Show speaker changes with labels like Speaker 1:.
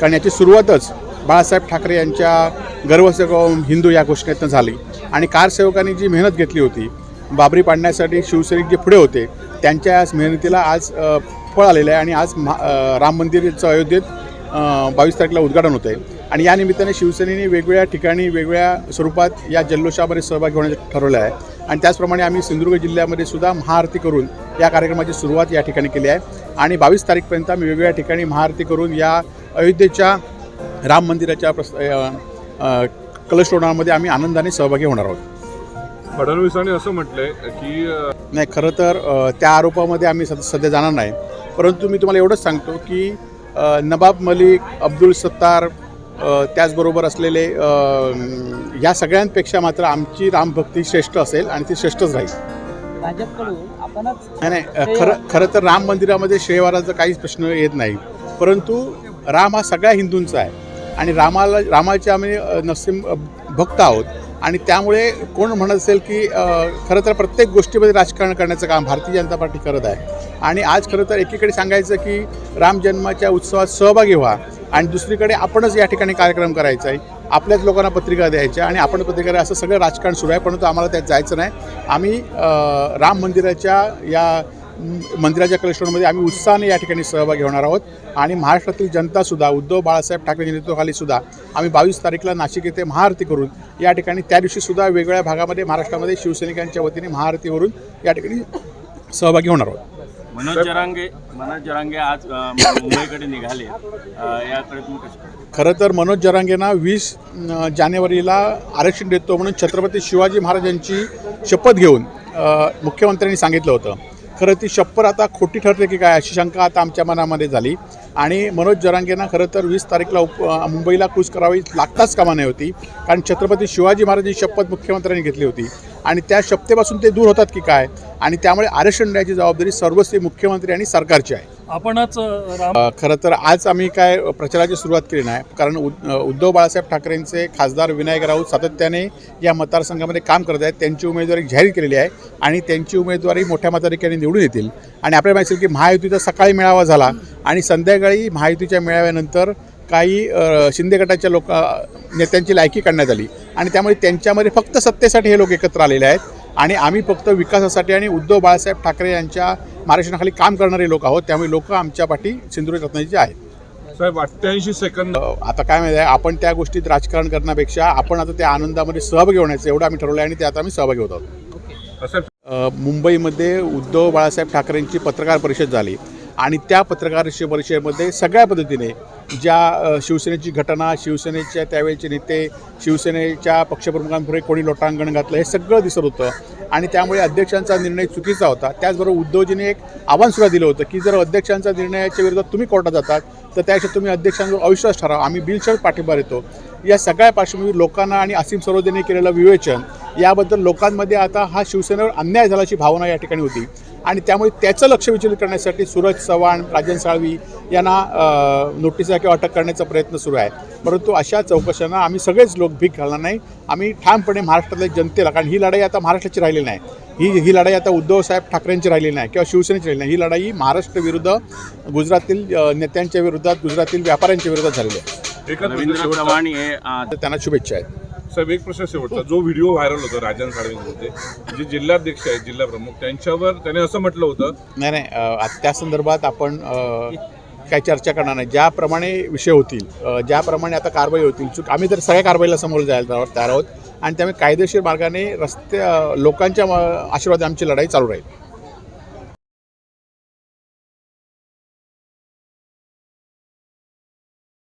Speaker 1: कारण याची सुरुवातच बाळासाहेब ठाकरे यांच्या गर्वसेवक हिंदू या घोषणेतनं झाली. आणि कारसेवकांनी जी मेहनत घेतली होती बाबरी पाडण्यासाठी शिवसैनिक जे पुढे होते त्यांच्या याच मेहनतीला आज फळ आलेलं आहे आणि आज महा राम मंदिरचं अयोध्येत बावीस तारखेला उद्घाटन होतं आहे आणि या निमित्ताने शिवसेनेने वेगवेगळ्या ठिकाणी वेगवेगळ्या स्वरूपात या जल्लोषामध्ये सहभागी होण्याचं ठरवलं आहे. आणि त्याचप्रमाणे आम्ही सिंधुदुर्ग जिल्ह्यामध्ये सुद्धा महाआरती करून या कार्यक्रमाची सुरुवात या ठिकाणी केली आहे. आणि बावीस तारीखपर्यंत आम्ही वेगवेगळ्या ठिकाणी महाआरती करून या अयोध्येच्या राम मंदिराच्या प्रस कलशोडामध्ये आम्ही आनंदाने सहभागी होणार आहोत.
Speaker 2: फडणवीसांनी असं म्हटलंय की
Speaker 1: नाही खरं तर त्या आरोपामध्ये आम्ही सध्या जाणार नाही. परंतु मी तुम्हाला एवढंच सांगतो की अ, नवाब मलिक अब्दुल सत्तार त्याचबरोबर असलेले या सगळ्यांपेक्षा मात्र आमची रामभक्ती श्रेष्ठ असेल आणि ती श्रेष्ठच राहील.
Speaker 3: भाजपकडून आपणच
Speaker 1: नाही नाही खरं खरं तर राम मंदिरामध्ये श्रेयवाराचा काहीच प्रश्न येत नाही. परंतु राम हा सगळ्या हिंदूंचा आहे. आणि रामाला रामाचे आम्ही नसीम भक्त आहोत. आणि त्यामुळे कोण म्हणत असेल की खरं तर प्रत्येक गोष्टीमध्ये राजकारण करण्याचं काम भारतीय जनता पार्टी करत आहे. आणि आज खरं तर एकीकडे सांगायचं की राम जन्माच्या उत्सवात सहभागी व्हा. आणि दुसरीकडे आपणच या ठिकाणी कार्यक्रम करायचा आहे. आपल्याच लोकांना पत्रिका द्यायच्या आणि आपण पत्रिका असं सगळं राजकारण सुरू आहे परंतु आम्हाला त्यात जायचं नाही. आम्ही राम मंदिराच्या या मंदिराच्या कलेक्शनमध्ये आम्ही उत्साहाने या ठिकाणी सहभागी होणार आहोत. आणि महाराष्ट्रातील जनतासुद्धा उद्धव बाळासाहेब ठाकरे नेतृत्वाखालीसुद्धा आम्ही बावीस तारीखला नाशिक येथे महाआरती करून या ठिकाणी त्या दिवशीसुद्धा वेगवेगळ्या भागामध्ये महाराष्ट्रामध्ये शिवसैनिकांच्या वतीने महाआरतीवरून या ठिकाणी सहभागी होणार आहोत.
Speaker 4: मनोज जरांगे मनोज जरांगे आज मुंबईकडे निघाले. याकडे तुम्ही
Speaker 1: खरं तर मनोज जरांगेंना वीस जानेवारीला आरक्षण देतो म्हणून छत्रपती शिवाजी महाराजांची शपथ घेऊन मुख्यमंत्र्यांनी सांगितलं होतं. खरं ती शपथ आता खोटी ठरते की काय अशी शंका आता आमच्या मनामध्ये झाली. आणि मनोज जरांगेंना खरं तर वीस तारीखला उप मुंबईला कूच करावी लागताच कामा नाही होती. कारण छत्रपती शिवाजी महाराजांची शपथ मुख्यमंत्र्यांनी घेतली होती. आणि त्या शपथेपासून ते दूर होतात की काय? आणि त्यामुळे आरक्षण द्यायची जबाबदारी सर्वस्वी मुख्यमंत्री आणि सरकारची आहे.
Speaker 5: आपणच
Speaker 1: खरं तर आज आम्ही काय प्रचाराची सुरुवात केली नाही. कारण उद्धव बाळासाहेब ठाकरेंचे खासदार विनायक राऊत सातत्याने या मतदारसंघामध्ये काम करत आहेत. त्यांची उमेदवारी जाहीर केलेली आहे आणि त्यांची उमेदवारी मोठ्या मताधिक्याने निवडून येतील. आणि आपल्याला माहिती की महायुतीचा सकाळी मेळावा झाला आणि संध्याकाळी महायुतीच्या मेळाव्यानंतर काही शिंदे गटाच्या लोक नेत्यांची लायकी काढण्यात आली. आणि त्यामुळे त्यांच्यामध्ये फक्त सत्तेसाठी हे लोक एकत्र आलेले आहेत. आणि आम्ही फक्त विकासासाठी आणि उद्धव बाळासाहेब ठाकरे यांच्या मार्गदर्शनाखाली काम करणारे लोक आहोत. त्यामुळे लोक आमच्या पाठी सिंधुदुर्ग रत्नाजीचे आहेत.
Speaker 2: साहेब अठ्ठ्याऐंशी सेकंद
Speaker 1: आता काय माहिती आहे आपण त्या गोष्टीत राजकारण करण्यापेक्षा आपण आता त्या आनंदामध्ये सहभागी होण्याचं एवढं आम्ही ठरवलं आहे आणि त्यात आम्ही सहभागी होत आहोत. मुंबईमध्ये उद्धव बाळासाहेब ठाकरेंची पत्रकार परिषद झाली. आणि त्या पत्रकार परिषदेमध्ये सगळ्या पद्धतीने ज्या शिवसेनेची घटना शिवसेनेच्या त्यावेळेचे नेते शिवसेनेच्या पक्षप्रमुखांपुढे कोणी लोटांगण घातलं हे सगळं दिसत होतं. आणि त्यामुळे अध्यक्षांचा निर्णय चुकीचा होता. त्याचबरोबर उद्धवजीने एक आव्हानसुद्धा दिलं होतं की जर अध्यक्षांचा निर्णयाच्या विरोधात तुम्ही कोर्टात जातात तर त्यापेक्षा तुम्ही अध्यक्षांवर अविश्वास ठरावा. आम्ही बिलशर्त पाठिंबा देतो. या सगळ्या पार्श्वभूमीवर लोकांना आणि असीम सरोदेने केलेलं विवेचन याबद्दल लोकांमध्ये आता हा शिवसेनेवर अन्याय झाल्याची भावना या ठिकाणी होती. आणि त्यामुळे त्याचं लक्ष विचलित करण्यासाठी सूरज चव्हाण राजन साळवी यांना नोटीसा नोटिसा किंवा अटक करण्याचा प्रयत्न सुरू आहे. परंतु अशा चौकशांना आम्ही सगळेच लोक भीक घालणार नाही. आम्ही ठामपणे महाराष्ट्रातल्या जनतेला कारण ही लढाई आता महाराष्ट्राची राहिलेली नाही. ही ही लढाई आता उद्धवसाहेब ठाकरेंची राहिलेली नाही किंवा शिवसेनेची राहिली नाही. ही लढाई महाराष्ट्र विरुद्ध गुजरातील नेत्यांच्या विरोधात गुजरातील व्यापाऱ्यांच्या विरोधात झालेली आहे.
Speaker 4: रवींद्र
Speaker 2: शेवटचा.
Speaker 4: चव्हाण हे
Speaker 1: त्यांना शुभेच्छा आहेत.
Speaker 2: साहेब एक प्रश्न शेवटचा. जो व्हिडिओ व्हायरल होता राजन साळवेंचे जे जिल्हाध्यक्ष आहेत जिल्हा प्रमुख त्यांच्यावर त्याने असं म्हटलं होतं
Speaker 1: नाही नाही अ, त्या संदर्भात आपण काही चर्चा करणार नाही. ज्याप्रमाणे विषय होतील ज्याप्रमाणे आता कारवाई होतील चूक आम्ही तर सगळ्या कारवाईला समोर जायला तयार आहोत आणि त्यामुळे कायदेशीर मार्गाने रस्ते लोकांच्या आशीर्वाद आमची लढाई चालू राहील.